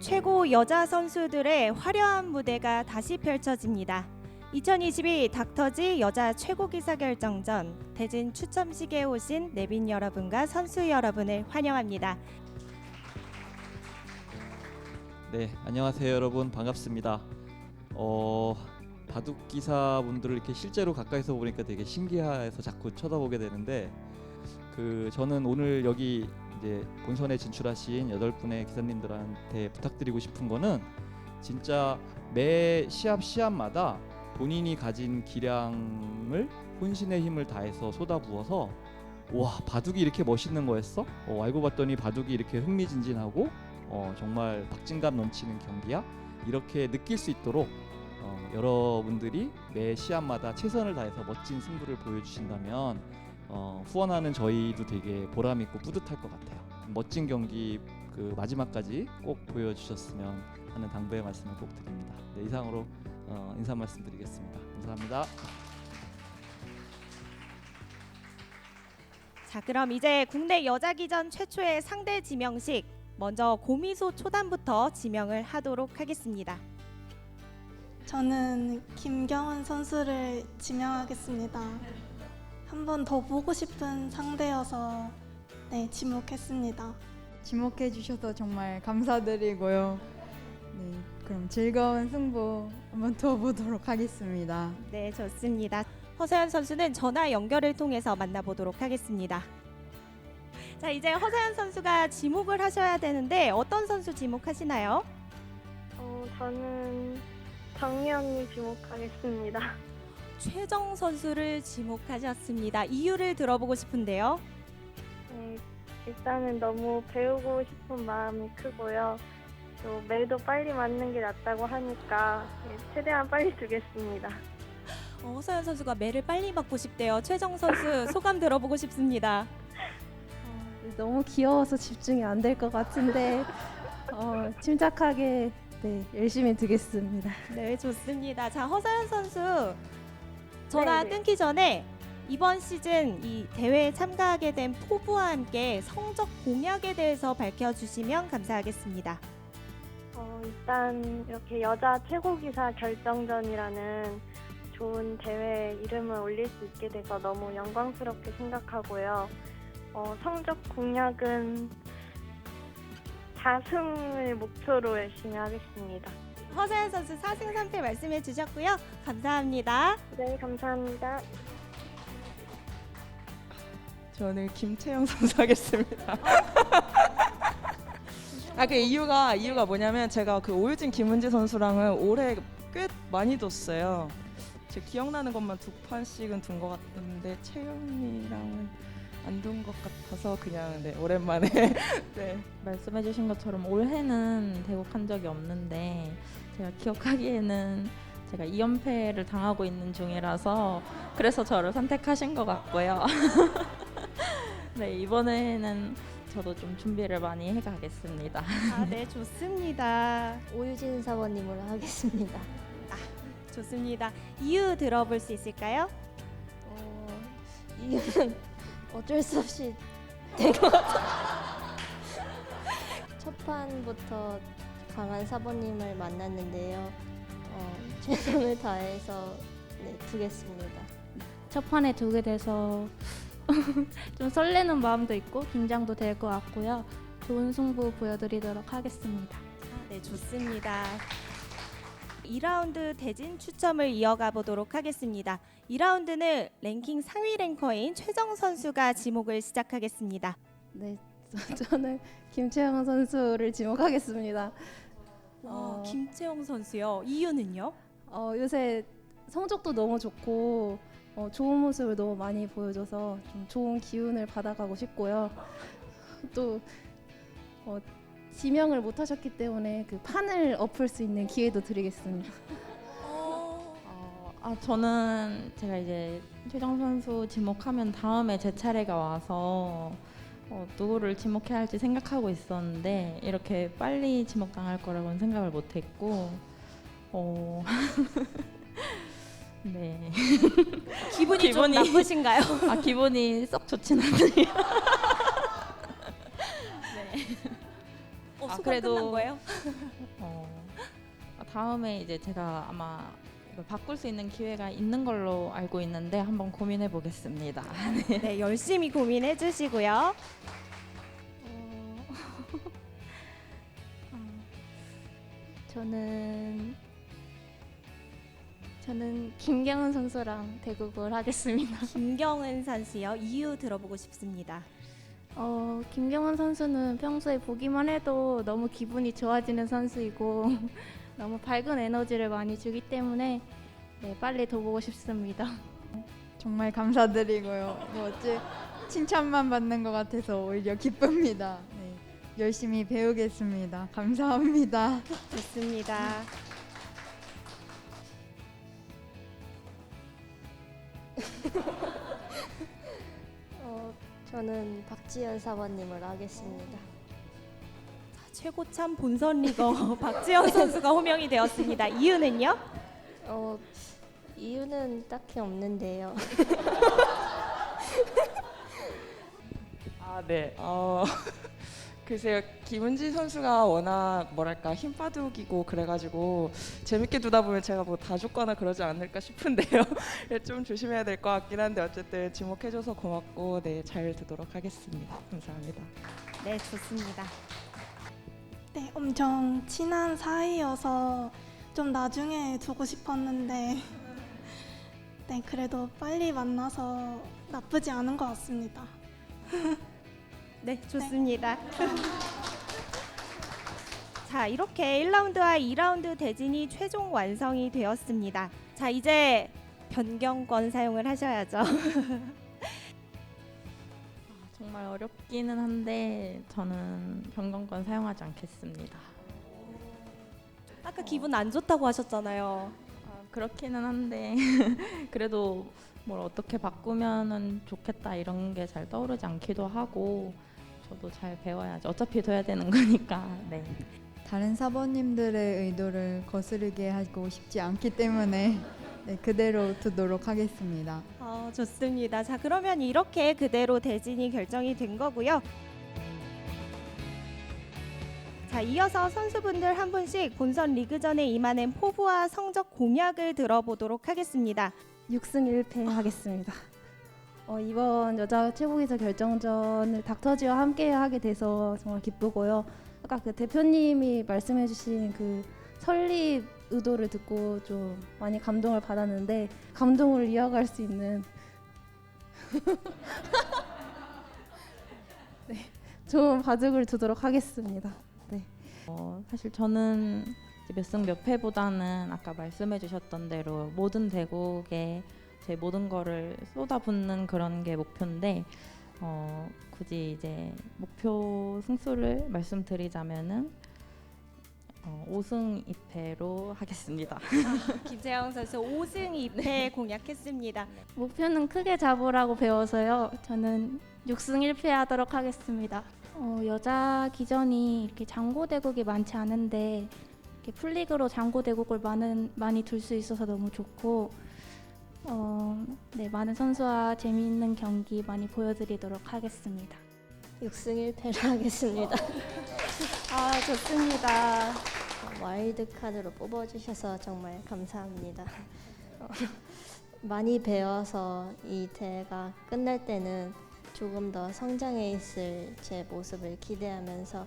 최고 여자 선수들의 화려한 무대가 다시 펼쳐집니다. 2022 닥터지 여자 최고 기사 결정전 대진 추첨식에 오신 내빈 여러분과 선수 여러분을 환영합니다. 네, 안녕하세요 여러분 반갑습니다. 어, 바둑 기사분들을 이렇게 실제로 가까이서 보니까 되게 신기해서 자꾸 쳐다보게 되는데 그 저는 오늘 여기 이제 본선에 진출하신 여덟 분의 기사님들한테 부탁드리고 싶은 거는 진짜 매 시합 시합마다 본인이 가진 기량을 혼신의 힘을 다해서 쏟아부어서 와 바둑이 이렇게 멋있는 거였어? 어, 알고 봤더니 바둑이 이렇게 흥미진진하고 어, 정말 박진감 넘치는 경기야 이렇게 느낄 수 있도록 어, 여러분들이 매 시합마다 최선을 다해서 멋진 승부를 보여주신다면 어, 후원하는 저희도 되게 보람 있고 뿌듯할 것 같아요. 멋진 경기 그 마지막까지 꼭 보여주셨으면 하는 당부의 말씀을 꼭 드립니다. 네, 이상으로 어, 인사 말씀드리겠습니다. 감사합니다. 자, 그럼 이제 국내 여자 기전 최초의 상대 지명식 먼저 고미소 초단부터 지명을 하도록 하겠습니다. 저는 김경은 선수를 지명하겠습니다. 한 번 더 보고 싶은 상대여서 네, 지목했습니다. 지목해 주셔서 정말 감사드리고요. 네, 그럼 즐거운 승부 한번 더 보도록 하겠습니다. 네, 좋습니다. 허서연 선수는 전화 연결을 통해서 만나보도록 하겠습니다. 자, 이제 허서연 선수가 지목을 하셔야 되는데 어떤 선수 지목하시나요? 어, 저는 정미 언니 지목하겠습니다. 최정 선수를 지목하셨습니다. 이유를 들어보고 싶은데요. 네, 일단은 너무 배우고 싶은 마음이 크고요. 또 매도 빨리 맞는 게 낫다고 하니까 네, 최대한 빨리 두겠습니다. 어, 허서연 선수가 매를 빨리 맞고 싶대요. 최정 선수 소감 들어보고 싶습니다. 어, 너무 귀여워서 집중이 안 될 것 같은데 어, 침착하게 네, 열심히 두겠습니다. 네, 좋습니다. 자, 허서연 선수 전화 네네. 끊기 전에 이번 시즌 이 대회에 참가하게 된 포부와 함께 성적 공약에 대해서 밝혀주시면 감사하겠습니다. 어, 일단 이렇게 여자 최고 기사 결정전이라는 좋은 대회에 이름을 올릴 수 있게 돼서 너무 영광스럽게 생각하고요. 어, 성적 공약은 4승을 목표로 열심히 하겠습니다. 허서연 선수 4승 3패 말씀해 주셨고요. 감사합니다. 네, 감사합니다. 저는 김채영 선수 하겠습니다. 아 그 이유가 이유가 뭐냐면 제가 그 오유진 김은지 선수랑은 올해 꽤 많이 뒀어요. 제 기억나는 것만 두 판씩은 둔 것 같은데 채영이랑은 안둔것 같아서 그냥 네 오랜만에 네 말씀해주신 것처럼 올해는 대국한 적이 없는데 제가 기억하기에는 제가 2연패를 당하고 있는 중이라서 그래서 저를 선택하신 것 같고요. 네 이번에는 저도 좀 준비를 많이 해가겠습니다. 아, 네, 좋습니다. 오유진 사모님으로 하겠습니다. 좋습니다. 이유 들어볼 수 있을까요? 어, 이유는 어쩔 수 없이 된 것 같아요. 첫 판부터 강한 사모님을 만났는데요. 어, 최선을 다해서 네, 두겠습니다. 첫 판에 두게 돼서 좀 설레는 마음도 있고 긴장도 될 것 같고요. 좋은 승부 보여드리도록 하겠습니다. 아, 네, 좋습니다. 2라운드 대진 추첨을 이어가 보도록 하겠습니다. 2라운드는 랭킹 상위 랭커인 최정 선수가 지목을 시작하겠습니다. 네, 저는 김채영 선수를 지목하겠습니다. 어, 어, 김채영 선수요. 이유는요? 어, 요새 성적도 너무 좋고 어, 좋은 모습을 너무 많이 보여줘서 좀 좋은 기운을 받아가고 싶고요. 또 어, 지명을 못 하셨기 때문에 그 판을 엎을 수 있는 기회도 드리겠습니다. 어, 아 저는 제가 이제 최정 선수 지목하면 다음에 제 차례가 와서 어, 누구를 지목해야 할지 생각하고 있었는데 이렇게 빨리 지목당할 거라고는 생각을 못했고 어, 네. 기분이, 좀 기분이- 나쁘신가요? 아 기분이 썩 좋진 않네요. 어, 아, 수강 그래도- 끝난 거예요? 어, 다음에 이제 제가 아마 바꿀 수 있는 기회가 있는 걸로 알고 있는데 한번 고민해 보겠습니다. 네, 열심히 고민해 주시고요. 어, 어, 저는 저는 김경은 선수랑 대국을 하겠습니다. 김경은 선수요. 이유 들어보고 싶습니다. 어, 김경은 선수는 평소에 보기만 해도 너무 기분이 좋아지는 선수이고 너무 밝은 에너지를 많이 주기 때문에 네, 빨리 더 보고 싶습니다. 정말 감사드리고요. 뭐 어째 칭찬만 받는 것 같아서 오히려 기쁩니다. 네, 열심히 배우겠습니다. 감사합니다. 좋습니다. 어, 저는 박지연 사모님을 하겠습니다. 최고참 본선 리거 박지현 선수가 호명이 되었습니다. 이유는요? 어, 이유는 딱히 없는데요. 아, 네. 어, 글쎄요. 김은지 선수가 워낙 뭐랄까 힘바둑이고 그래가지고 재밌게 두다 보면 제가 뭐 다 죽거나 그러지 않을까 싶은데요. 네, 좀 조심해야 될 것 같긴 한데 어쨌든 지목해줘서 고맙고 네 잘 두도록 하겠습니다. 감사합니다. 네, 좋습니다. 네, 엄청 친한 사이여서 좀 나중에 두고 싶었는데 네, 그래도 빨리 만나서 나쁘지 않은 것 같습니다. 네, 좋습니다. 자, 이렇게 1라운드와 2라운드 대진이 최종 완성이 되었습니다. 자, 이제 변경권 사용을 하셔야죠. 정말 어렵기는 한데 저는 변경권 사용하지 않겠습니다. 아까 기분 안 좋다고 하셨잖아요. 아, 그렇기는 한데 그래도 뭘 어떻게 바꾸면은 좋겠다 이런 게 잘 떠오르지 않기도 하고 저도 잘 배워야지 어차피 둬야 되는 거니까 네. 다른 사모님들의 의도를 거스르게 하고 싶지 않기 때문에 네, 그대로 두도록 하겠습니다. 어, 좋습니다. 자, 그러면 이렇게 그대로 대진이 결정이 된 거고요. 자, 이어서 선수분들 한 분씩 본선 리그전에 임하는 포부와 성적 공약을 들어보도록 하겠습니다. 6승 1패 하겠습니다. 어, 이번 여자 최고기사 결정전을 닥터지와 함께 하게 돼서 정말 기쁘고요. 아까 그 대표님이 말씀해주신 그 설립 의도를 듣고 좀 많이 감동을 받았는데 감동을 이어갈 수 있는 네, 좋은 바둑을 두도록 하겠습니다. 어, 사실 저는 몇 승 몇 패보다는 아까 말씀해주셨던 대로 모든 대국에 제 모든 거를 쏟아붓는 그런 게 목표인데 어, 굳이 이제 목표 승수를 말씀드리자면은 어, 5승 2패로 하겠습니다. 김재영 선수 5승 2패 공약했습니다. 목표는 크게 잡으라고 배워서요. 저는 6승 1패 하도록 하겠습니다. 어, 여자 기전이 이렇게 장고 대국이 많지 않은데 이렇게 풀리그로 장고 대국을 많은 많이 둘 수 있어서 너무 좋고 어, 네, 많은 선수와 재미있는 경기 많이 보여드리도록 하겠습니다. 6승 1패를 하겠습니다. 아, 좋습니다. 와일드 카드로 뽑아주셔서 정말 감사합니다. 어, 많이 배워서 이 대회가 끝날 때는 조금 더 성장해 있을 제 모습을 기대하면서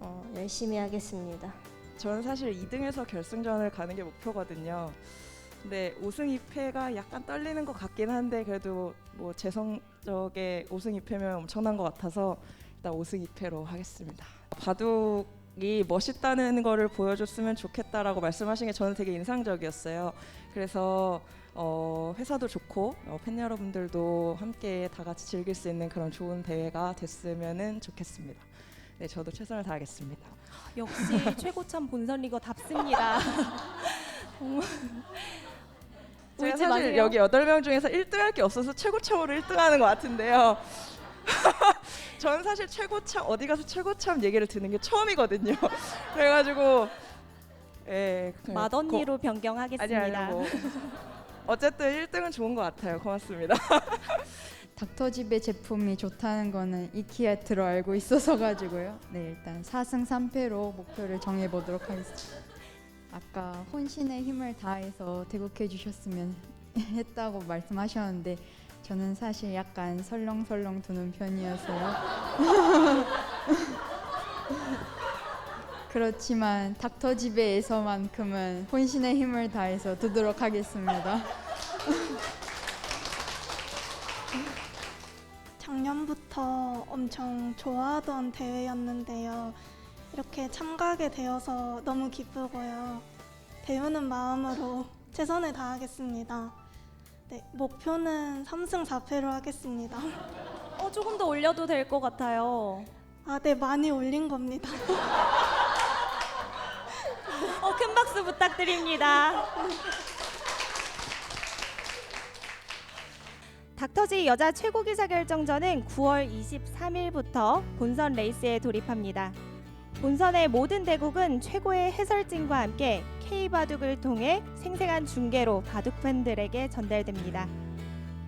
어, 열심히 하겠습니다. 저는 사실 2등에서 결승전을 가는 게 목표거든요. 근데 5승 2패가 약간 떨리는 것 같긴 한데 그래도 뭐 제 성적에 5승 2패면 엄청난 것 같아서 일단 5승 2패로 하겠습니다. 바둑 이 멋있다는 거를 보여줬으면 좋겠다라고 말씀하신 게 저는 되게 인상적이었어요. 그래서 어, 회사도 좋고 어, 팬 여러분들도 함께 다 같이 즐길 수 있는 그런 좋은 대회가 됐으면 좋겠습니다. 네, 저도 최선을 다하겠습니다. 역시 최고참 본선 리거 답습니다. 제가 울지 사실 마세요. 여기 여덟 명 중에서 1등 할 게 없어서 최고 참으로 1등 하는 것 같은데요. 저는 사실 최고참 어디 가서 최고참 얘기를 듣는 게 처음이거든요. 그래가지고 예, 그- 맏언니로 고- 변경하겠습니다. 아니 아니 뭐 어쨌든 1등은 좋은 것 같아요. 고맙습니다. 닥터집의 제품이 좋다는 거는 익히야 들어 알고 있어서 가지고요. 네, 일단 4승 3패로 목표를 정해 보도록 하겠습니다. 아까 혼신의 힘을 다해서 대국해 주셨으면 했다고 말씀하셨는데 저는 사실 약간 설렁설렁 두는 편이어서요. 그렇지만 닥터집에서만큼은 혼신의 힘을 다해서 두도록 하겠습니다. 작년부터 엄청 좋아하던 대회였는데요. 이렇게 참가하게 되어서 너무 기쁘고요. 배우는 마음으로 최선을 다하겠습니다. 네, 목표는 3승 4패로 하겠습니다. 어, 조금 더 올려도 될 것 같아요. 아, 네, 많이 올린 겁니다. 어, 큰 박수 부탁드립니다. 닥터지 여자 최고 기사 결정전은 9월 23일부터 본선 레이스에 돌입합니다. 본선의 모든 대국은 최고의 해설진과 함께 K 바둑을 통해 생생한 중계로 바둑 팬들에게 전달됩니다.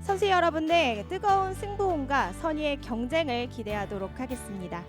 선수 여러분의 뜨거운 승부혼과 선의의 경쟁을 기대하도록 하겠습니다.